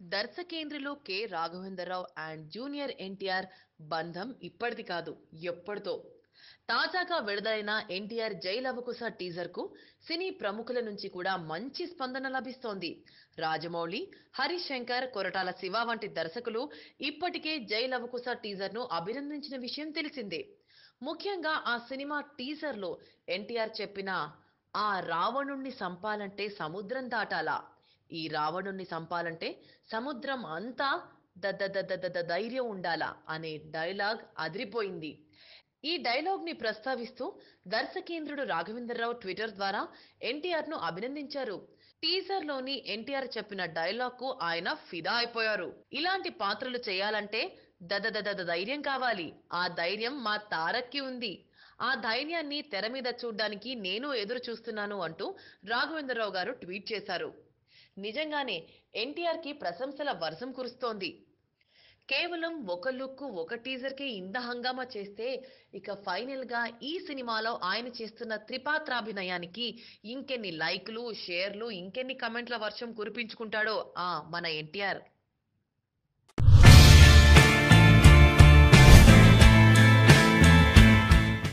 దర్శకేంద్రిలో K. Raghavendra Rao and junior NTR బంధం ఇప్పటిది కాదు ఎప్పటితో తాజాగా విడుదలైన ఎన్టీఆర్ జైలవకుశ టీజర్కు సినీ ప్రముఖుల నుంచి కూడా మంచి స్పందన లభిస్తోంది. రాజమౌళి హరిశంకర్ కొరటాల శివ వంటి దర్శకులు ఇప్పటికే జైలవకుశ టీజర్ను అభినందించిన విషయం తెలిసిందే. ముఖ్యంగా ఆ సినిమా టీజర్లో ఎన్టీఆర్ చెప్పిన ఆ రావణుణ్ణి సంపాలంటే సముద్రం దాటాలా? ఈ రావణుణ్ణి సంపాలంటే సముద్రం అంతా దద్ద ధైర్యం ఉండాలా అనే డైలాగ్ అదిరిపోయింది. ఈ డైలాగ్ని ప్రస్తావిస్తూ దర్శకేంద్రుడు రాఘవేంద్రరావు ట్విట్టర్ ద్వారా ఎన్టీఆర్ను అభినందించారు. టీజర్లోని ఎన్టీఆర్ చెప్పిన డైలాగ్కు ఆయన ఫిదా అయిపోయారు. ఇలాంటి పాత్రలు చేయాలంటే దద ధైర్యం కావాలి. ఆ ధైర్యం మా తారక్కి ఉంది. ఆ ధైర్యాన్ని తెర మీద చూడ్డానికి నేను ఎదురు చూస్తున్నాను అంటూ రాఘవేంద్రరావు గారు ట్వీట్ చేశారు. నిజంగానే ఎన్టీఆర్కి ప్రశంసల వర్షం కురుస్తోంది. కేవలం ఒక లుక్ ఒక టీజర్కే ఇంత హంగామా చేస్తే ఇక ఫైనల్గా ఈ సినిమాలో ఆయన చేస్తున్న త్రిపాత్రాభినయానికి ఇంకెన్ని లైక్లు షేర్లు ఇంకెన్ని కమెంట్ల వర్షం కురిపించుకుంటాడో ఆ మన ఎన్టీఆర్.